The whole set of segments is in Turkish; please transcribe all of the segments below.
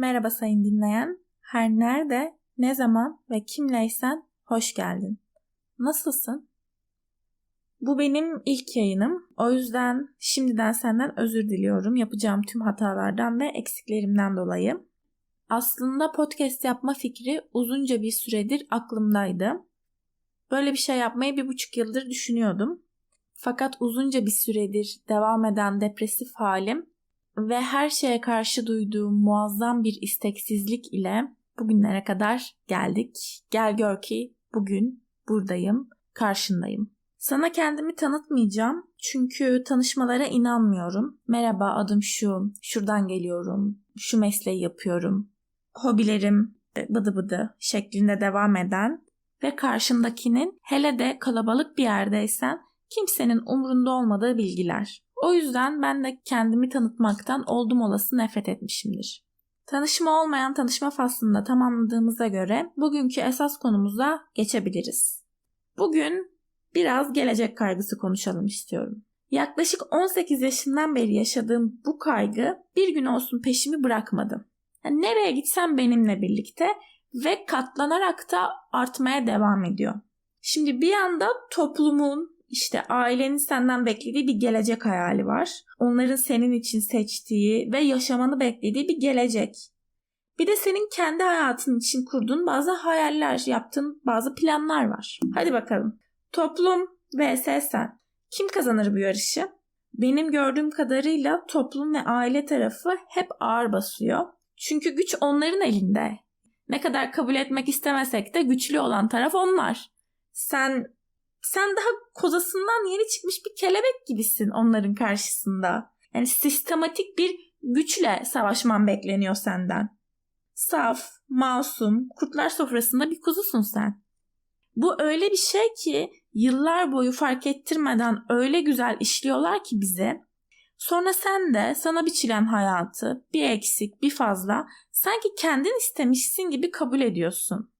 Merhaba sayın dinleyen. Her nerede, ne zaman ve kimleysen hoş geldin. Nasılsın? Bu benim ilk yayınım. O yüzden şimdiden senden özür diliyorum yapacağım tüm hatalardan ve eksiklerimden dolayı. Aslında podcast yapma fikri uzunca bir süredir aklımdaydı. Böyle bir şey yapmayı bir buçuk yıldır düşünüyordum. Fakat uzunca bir süredir devam eden depresif halim ve her şeye karşı duyduğum muazzam bir isteksizlik ile bugünlere kadar geldik. Gel gör ki bugün buradayım, karşındayım. Sana kendimi tanıtmayacağım çünkü tanışmalara inanmıyorum. Merhaba adım şu, şuradan geliyorum, şu mesleği yapıyorum. Hobilerim e, bıdı bıdı şeklinde devam eden ve karşındakinin hele de kalabalık bir yerdeysen kimsenin umrunda olmadığı bilgiler. O yüzden ben de kendimi tanıtmaktan oldum olası nefret etmişimdir. Tanışma olmayan tanışma faslında tamamladığımıza göre bugünkü esas konumuza geçebiliriz. Bugün biraz gelecek kaygısı konuşalım istiyorum. Yaklaşık 18 yaşından beri yaşadığım bu kaygı bir gün olsun peşimi bırakmadı. Yani nereye gitsem benimle birlikte ve katlanarak da artmaya devam ediyor. Şimdi bir yanda toplumun, işte ailenin senden beklediği bir gelecek hayali var. Onların senin için seçtiği ve yaşamanı beklediği bir gelecek. Bir de senin kendi hayatın için kurduğun bazı hayaller, yaptığın bazı planlar var. Hadi bakalım. Toplum vs sen. Kim kazanır bu yarışı? Benim gördüğüm kadarıyla toplum ve aile tarafı hep ağır basıyor. Çünkü güç onların elinde. Ne kadar kabul etmek istemesek de güçlü olan taraf onlar. Sen sen daha kozasından yeni çıkmış bir kelebek gibisin onların karşısında. Yani sistematik bir güçle savaşman bekleniyor senden. Saf, masum, kurtlar sofrasında bir kuzusun sen. Bu öyle bir şey ki yıllar boyu fark ettirmeden öyle güzel işliyorlar ki bize. Sonra sen de sana biçilen hayatı bir eksik bir fazla sanki kendin istemişsin gibi kabul ediyorsun.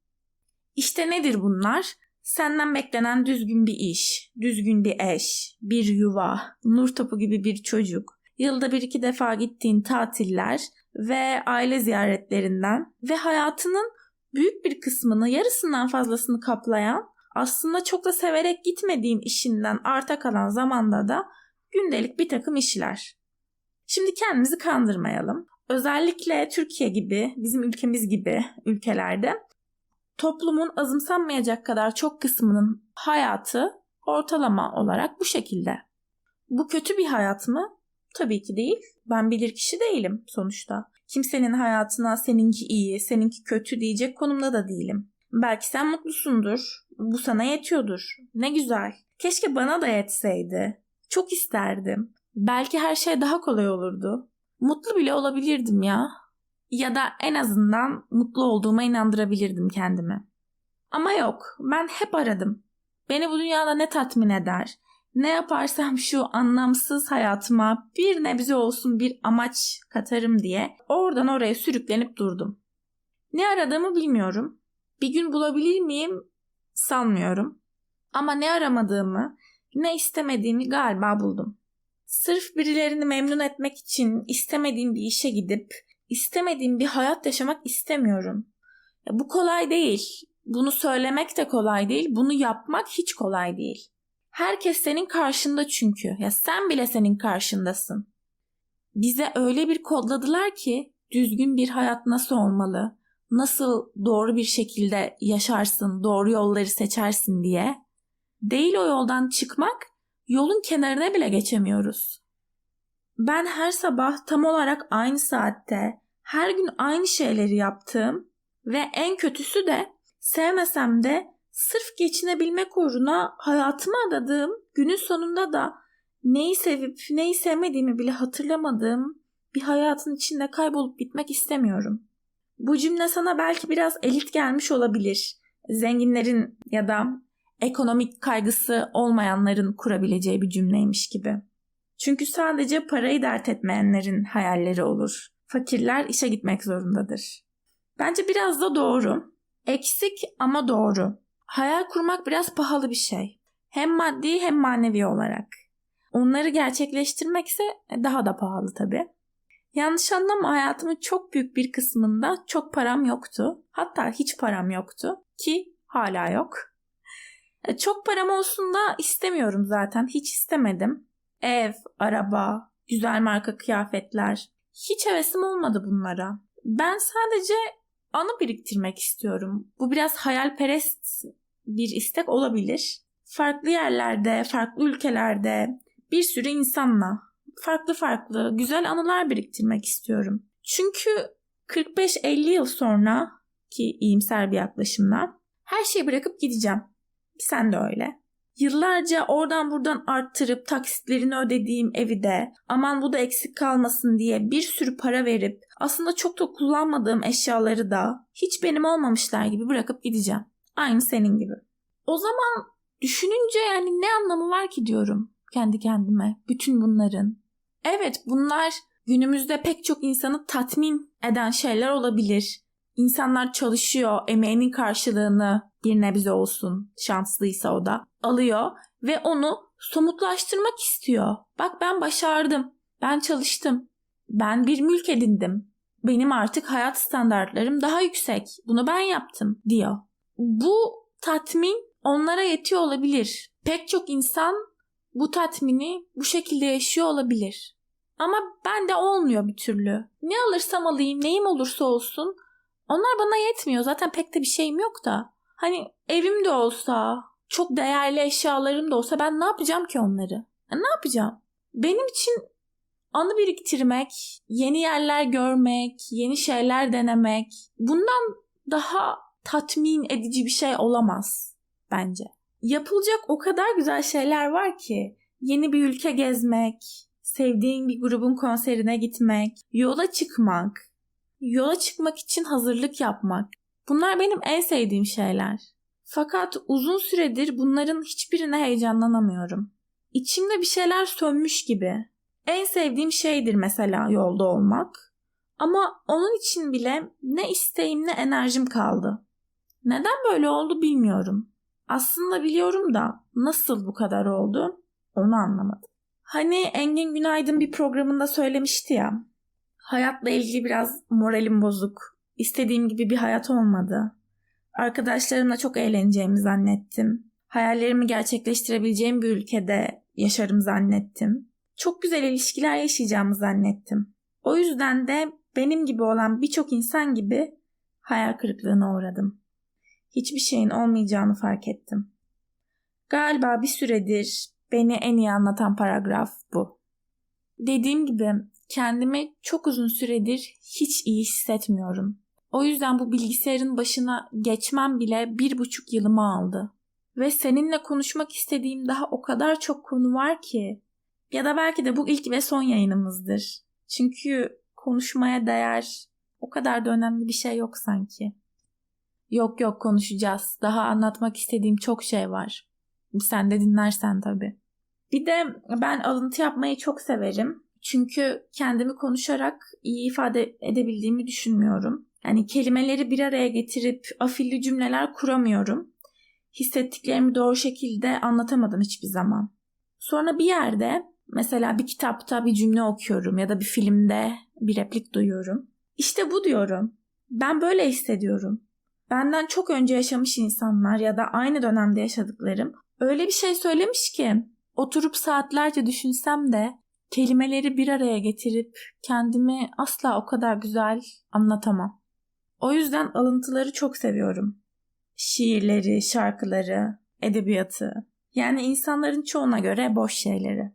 İşte nedir bunlar? Senden beklenen düzgün bir iş, düzgün bir eş, bir yuva, nur topu gibi bir çocuk, yılda bir iki defa gittiğin tatiller ve aile ziyaretlerinden ve hayatının büyük bir kısmını yarısından fazlasını kaplayan aslında çok da severek gitmediğin işinden arta kalan zamanda da gündelik bir takım işler. Şimdi kendimizi kandırmayalım. Özellikle Türkiye gibi, bizim ülkemiz gibi ülkelerde toplumun azımsanmayacak kadar çok kısmının hayatı ortalama olarak bu şekilde. Bu kötü bir hayat mı? Tabii ki değil. Ben bilir kişi değilim sonuçta. Kimsenin hayatına seninki iyi, seninki kötü diyecek konumda da değilim. Belki sen mutlusundur. Bu sana yetiyordur. Ne güzel. Keşke bana da yetseydi. Çok isterdim. Belki her şey daha kolay olurdu. Mutlu bile olabilirdim ya. Ya da en azından mutlu olduğuma inandırabilirdim kendimi. Ama yok, ben hep aradım. Beni bu dünyada ne tatmin eder? Ne yaparsam şu anlamsız hayatıma bir nebze olsun bir amaç katarım diye oradan oraya sürüklenip durdum. Ne aradığımı bilmiyorum. Bir gün bulabilir miyim? Sanmıyorum. Ama ne aramadığımı, ne istemediğimi galiba buldum. Sırf birilerini memnun etmek için istemediğim bir işe gidip istemediğim bir hayat yaşamak istemiyorum. Ya bu kolay değil. Bunu söylemek de kolay değil. Bunu yapmak hiç kolay değil. Herkes senin karşında çünkü. Ya sen bile senin karşındasın. Bize öyle bir kodladılar ki düzgün bir hayat nasıl olmalı? Nasıl doğru bir şekilde yaşarsın, doğru yolları seçersin diye. Değil o yoldan çıkmak, yolun kenarına bile geçemiyoruz. Ben her sabah tam olarak aynı saatte, her gün aynı şeyleri yaptığım ve en kötüsü de sevmesem de sırf geçinebilmek uğruna hayatımı adadığım günün sonunda da neyi sevip neyi sevmediğimi bile hatırlamadığım bir hayatın içinde kaybolup bitmek istemiyorum. Bu cümle sana belki biraz elit gelmiş olabilir. Zenginlerin ya da ekonomik kaygısı olmayanların kurabileceği bir cümleymiş gibi. Çünkü sadece parayı dert etmeyenlerin hayalleri olur. Fakirler işe gitmek zorundadır. Bence biraz da doğru. Eksik ama doğru. Hayal kurmak biraz pahalı bir şey. Hem maddi hem manevi olarak. Onları gerçekleştirmek ise daha da pahalı tabii. Yanlış anlama hayatımın çok büyük bir kısmında çok param yoktu. Hatta hiç param yoktu ki hala yok. E, çok param olsun da istemiyorum zaten. Hiç istemedim. Ev, araba, güzel marka kıyafetler. Hiç hevesim olmadı bunlara. Ben sadece anı biriktirmek istiyorum. Bu biraz hayalperest bir istek olabilir. Farklı yerlerde, farklı ülkelerde bir sürü insanla farklı farklı güzel anılar biriktirmek istiyorum. Çünkü 45-50 yıl sonra ki iyimser bir yaklaşımla her şeyi bırakıp gideceğim. Sen de öyle. Yıllarca oradan buradan arttırıp taksitlerini ödediğim evi de aman bu da eksik kalmasın diye bir sürü para verip aslında çok da kullanmadığım eşyaları da hiç benim olmamışlar gibi bırakıp gideceğim. Aynı senin gibi. O zaman düşününce yani ne anlamı var ki diyorum kendi kendime bütün bunların. Evet bunlar günümüzde pek çok insanı tatmin eden şeyler olabilir. İnsanlar çalışıyor, emeğinin karşılığını bir nebze olsun, şanslıysa o da alıyor ve onu somutlaştırmak istiyor. Bak ben başardım, ben çalıştım, ben bir mülk edindim. Benim artık hayat standartlarım daha yüksek. Bunu ben yaptım diyor. Bu tatmin onlara yetiyor olabilir. Pek çok insan bu tatmini bu şekilde yaşıyor olabilir. Ama ben de olmuyor bir türlü. Ne alırsam alayım, neyim olursa olsun onlar bana yetmiyor. Zaten pek de bir şeyim yok da. Hani evim de olsa, çok değerli eşyalarım da olsa ben ne yapacağım ki onları? Ya ne yapacağım? Benim için anı biriktirmek, yeni yerler görmek, yeni şeyler denemek bundan daha tatmin edici bir şey olamaz bence. Yapılacak o kadar güzel şeyler var ki yeni bir ülke gezmek, sevdiğin bir grubun konserine gitmek, yola çıkmak, yola çıkmak için hazırlık yapmak. Bunlar benim en sevdiğim şeyler. Fakat uzun süredir bunların hiçbirine heyecanlanamıyorum. İçimde bir şeyler sönmüş gibi. En sevdiğim şeydir mesela yolda olmak. Ama onun için bile ne isteğim ne enerjim kaldı. Neden böyle oldu bilmiyorum. Aslında biliyorum da nasıl bu kadar oldu onu anlamadım. Hani Engin Günaydın bir programında söylemişti ya. Hayatla ilgili biraz moralim bozuk. İstediğim gibi bir hayat olmadı. Arkadaşlarımla çok eğleneceğimi zannettim. Hayallerimi gerçekleştirebileceğim bir ülkede yaşarım zannettim. Çok güzel ilişkiler yaşayacağımı zannettim. O yüzden de benim gibi olan birçok insan gibi hayal kırıklığına uğradım. Hiçbir şeyin olmayacağını fark ettim. Galiba bir süredir beni en iyi anlatan paragraf bu. Dediğim gibi kendimi çok uzun süredir hiç iyi hissetmiyorum. O yüzden bu bilgisayarın başına geçmem bile bir buçuk yılımı aldı. Ve seninle konuşmak istediğim daha o kadar çok konu var ki. Ya da belki de bu ilk ve son yayınımızdır. Çünkü konuşmaya değer o kadar da önemli bir şey yok sanki. Yok yok konuşacağız. Daha anlatmak istediğim çok şey var. Sen de dinlersen tabii. Bir de ben alıntı yapmayı çok severim. Çünkü kendimi konuşarak iyi ifade edebildiğimi düşünmüyorum. Yani kelimeleri bir araya getirip afilli cümleler kuramıyorum. Hissettiklerimi doğru şekilde anlatamadım hiçbir zaman. Sonra bir yerde mesela bir kitapta bir cümle okuyorum ya da bir filmde bir replik duyuyorum. İşte bu diyorum. Ben böyle hissediyorum. Benden çok önce yaşamış insanlar ya da aynı dönemde yaşadıklarım öyle bir şey söylemiş ki oturup saatlerce düşünsem de kelimeleri bir araya getirip kendimi asla o kadar güzel anlatamam. O yüzden alıntıları çok seviyorum. Şiirleri, şarkıları, edebiyatı. Yani insanların çoğuna göre boş şeyleri.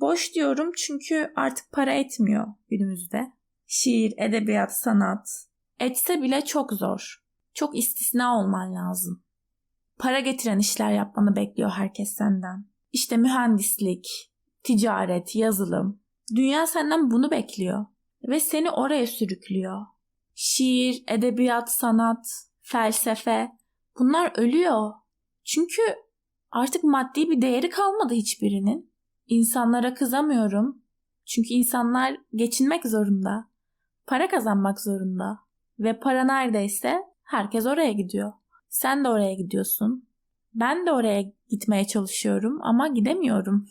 Boş diyorum çünkü artık para etmiyor günümüzde. Şiir, edebiyat, sanat. Etse bile çok zor. Çok istisna olman lazım. Para getiren işler yapmanı bekliyor herkes senden. İşte mühendislik, ticaret, yazılım. Dünya senden bunu bekliyor ve seni oraya sürüklüyor. Şiir, edebiyat, sanat, felsefe bunlar ölüyor. Çünkü artık maddi bir değeri kalmadı hiçbirinin. İnsanlara kızamıyorum. Çünkü insanlar geçinmek zorunda. Para kazanmak zorunda. Ve para neredeyse herkes oraya gidiyor. Sen de oraya gidiyorsun. Ben de oraya gitmeye çalışıyorum ama gidemiyorum.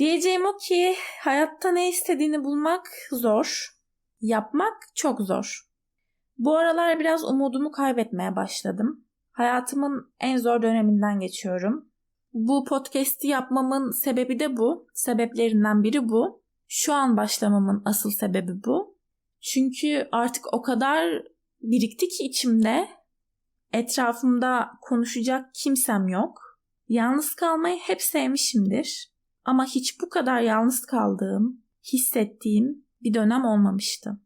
Diyeceğim o ki hayatta ne istediğini bulmak zor. Yapmak çok zor. Bu aralar biraz umudumu kaybetmeye başladım. Hayatımın en zor döneminden geçiyorum. Bu podcast'i yapmamın sebebi de bu. Sebeplerinden biri bu. Şu an başlamamın asıl sebebi bu. Çünkü artık o kadar birikti ki içimde. Etrafımda konuşacak kimsem yok. Yalnız kalmayı hep sevmişimdir. Ama hiç bu kadar yalnız kaldığım, hissettiğim bir dönem olmamıştı.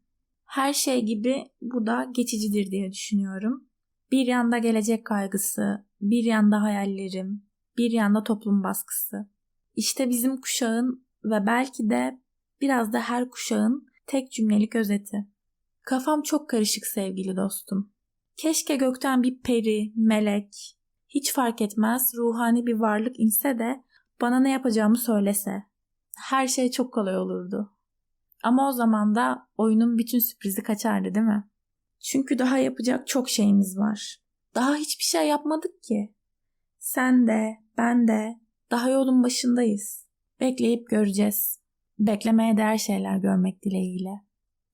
Her şey gibi bu da geçicidir diye düşünüyorum. Bir yanda gelecek kaygısı, bir yanda hayallerim, bir yanda toplum baskısı. İşte bizim kuşağın ve belki de biraz da her kuşağın tek cümlelik özeti. Kafam çok karışık sevgili dostum. Keşke gökten bir peri, melek, hiç fark etmez ruhani bir varlık inse de bana ne yapacağımı söylese. Her şey çok kolay olurdu. Ama o zaman da oyunun bütün sürprizi kaçardı değil mi? Çünkü daha yapacak çok şeyimiz var. Daha hiçbir şey yapmadık ki. Sen de, ben de daha yolun başındayız. Bekleyip göreceğiz. Beklemeye değer şeyler görmek dileğiyle.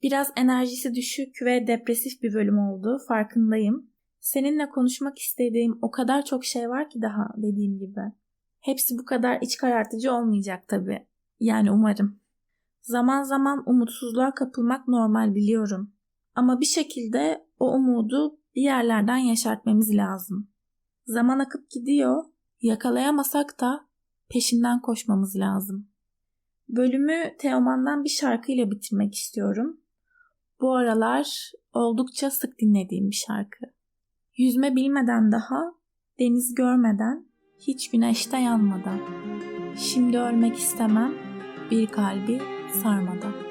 Biraz enerjisi düşük ve depresif bir bölüm oldu, farkındayım. Seninle konuşmak istediğim o kadar çok şey var ki daha dediğim gibi. Hepsi bu kadar iç karartıcı olmayacak tabii. Yani umarım. Zaman zaman umutsuzluğa kapılmak normal biliyorum. Ama bir şekilde o umudu bir yerlerden yaşartmamız lazım. Zaman akıp gidiyor, yakalayamasak da peşinden koşmamız lazım. Bölümü Teoman'dan bir şarkıyla bitirmek istiyorum. Bu aralar oldukça sık dinlediğim bir şarkı. Yüzme bilmeden daha, deniz görmeden, hiç güneşte yanmadan. Şimdi ölmek istemem, bir kalbi sarmadan.